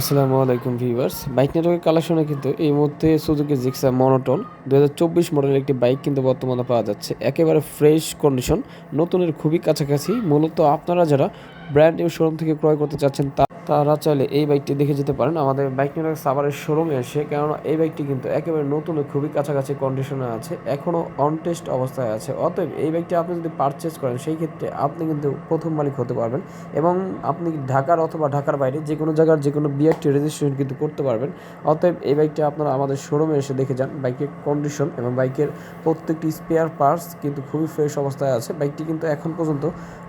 আসসালামু আলাইকুম viewers. Bike নেটওয়ার্কের কালেকশনে কিন্তু এই মুহূর্তে সুজুকি জিক্সা মনোটন দু হাজার চব্বিশ মডেলের একটি বাইক কিন্তু বর্তমানে পাওয়া যাচ্ছে। একেবারে ফ্রেশ কন্ডিশন নতুনের খুবই কাছাকাছি। মূলত আপনারা যারা ব্র্যান্ড নিউ শোরুম থেকে ক্রয় করতে চাচ্ছেন তা তারা চাইলে এই বাইকটি দেখে যেতে পারেন। আমাদের বাইক নেটওয়ার্ক সাভারের শোরুমে এসে, কেননা এই বাইকটি কিন্তু একেবারে নতুন খুবই কাছাকাছি কন্ডিশনে আছে এখনও অনটেস্ট অবস্থায় আছে। অতএব এই বাইকটি আপনি যদি পারচেস করেন, সেই ক্ষেত্রে আপনি কিন্তু প্রথম মালিক হতে পারবেন এবং আপনি ঢাকার অথবা ঢাকার বাইরে যে কোনো জায়গার যে কোনো বিআরটি রেজিস্ট্রেশন কিন্তু করতে পারবেন। অতএব এই বাইকটি আপনারা আমাদের শোরুমে এসে দেখে যান। বাইকের কন্ডিশন এবং বাইকের প্রত্যেকটি স্পেয়ার পার্টস কিন্তু খুবই ফ্রেশ অবস্থায় আছে। বাইকটি কিন্তু এখন পর্যন্ত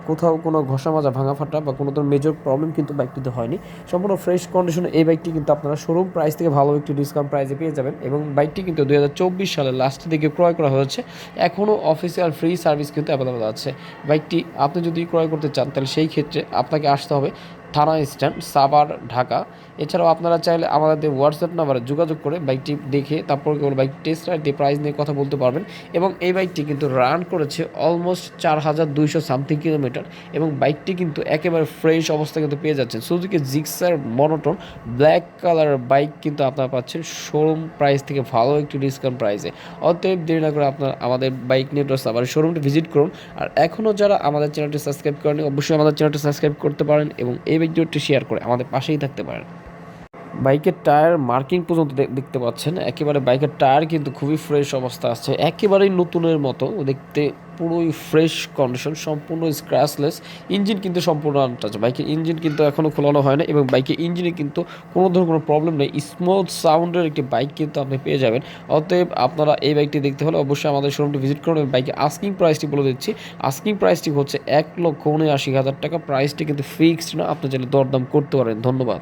কোথাও কোনো ঘষা মাজা ভাঙা ফাটা বা কোনো ধরনের মেজর প্রবলেম কিন্তু বাইকটিতে হয়নি। সম্পূর্ণ ফ্রেশ কন্ডিশনে এই বাইকটি কিন্তু আপনারা শোরুম প্রাইস থেকে ভালো একটি ডিসকাউন্ট প্রাইসে পেয়ে যাবেন এবং বাইকটি কিন্তু দু হাজার চব্বিশ সালের লাস্টের দিকে ক্রয় করা হয়েছে। এখনও অফিসিয়াল ফ্রি সার্ভিস কিন্তু অ্যাভেলেবেল আছে। বাইকটি আপনি যদি ক্রয় করতে চান, তাহলে সেই ক্ষেত্রে আপনাকে আসতে হবে থানা স্ট্যান্ড, সাভার, ঢাকা। এছাড়াও আপনারা চাইলে আমাদের হোয়াটসঅ্যাপ নাম্বারে যোগাযোগ করে বাইকটি দেখে তারপর কেবল বাইক টেস্ট রাইড দিয়ে প্রাইস নিয়ে কথা বলতে পারবেন এবং এই বাইকটি কিন্তু রান করেছে অলমোস্ট চার হাজার দুইশো সামথিং কিলোমিটার এবং বাইকটি কিন্তু একেবারে ফ্রেশ অবস্থা কিন্তু পেয়ে যাচ্ছেন Suzuki Gixxer monotone black colour bike কিন্তু আপনারা পাচ্ছেন শোরুম প্রাইস থেকে ভালো একটি ডিসকাউন্ট প্রাইসে অতএব দেরি না করে আপনার আমাদের বাইক নেটওয়ার্ক আবার শোরুমটি ভিজিট করুন। আর এখনও যারা আমাদের চ্যানেলটি সাবস্ক্রাইব করেনি অবশ্যই আমাদের চ্যানেলটি সাবস্ক্রাইব করতে পারেন এবং এই ভিডিওটি শেয়ার করে আমাদের পাশেই থাকতে পারেন। বাইকের টায়ার মার্কিং পর্যন্ত দেখতে পাচ্ছেন। একেবারে বাইকের টায়ার কিন্তু খুবই ফ্রেশ অবস্থা আছে। একেবারেই নতুনের মতো। দেখতে পুরোই ফ্রেশ কন্ডিশন সম্পূর্ণ স্ক্র্যাচলেস ইঞ্জিন কিন্তু সম্পূর্ণ আনটাচ বাইকের ইঞ্জিন কিন্তু এখনও খোলানো হয় না এবং বাইকের ইঞ্জিনে কিন্তু কোনো ধরনের কোনো প্রবলেম নেই। স্মুথ সাউন্ডের একটি বাইক কিন্তু আপনি পেয়ে যাবেন। অতএব আপনারা এই বাইকটি দেখতে হলে অবশ্যই আমাদের শোরুমটি ভিজিট করুন এবং বাইকের আস্কিং প্রাইসটি বলে দিচ্ছি। আস্কিং প্রাইসটি হচ্ছে এক লক্ষ উনআশি হাজার টাকা। প্রাইসটি কিন্তু ফিক্সড না। আপনি চাইলে দরদাম করতে পারেন। ধন্যবাদ।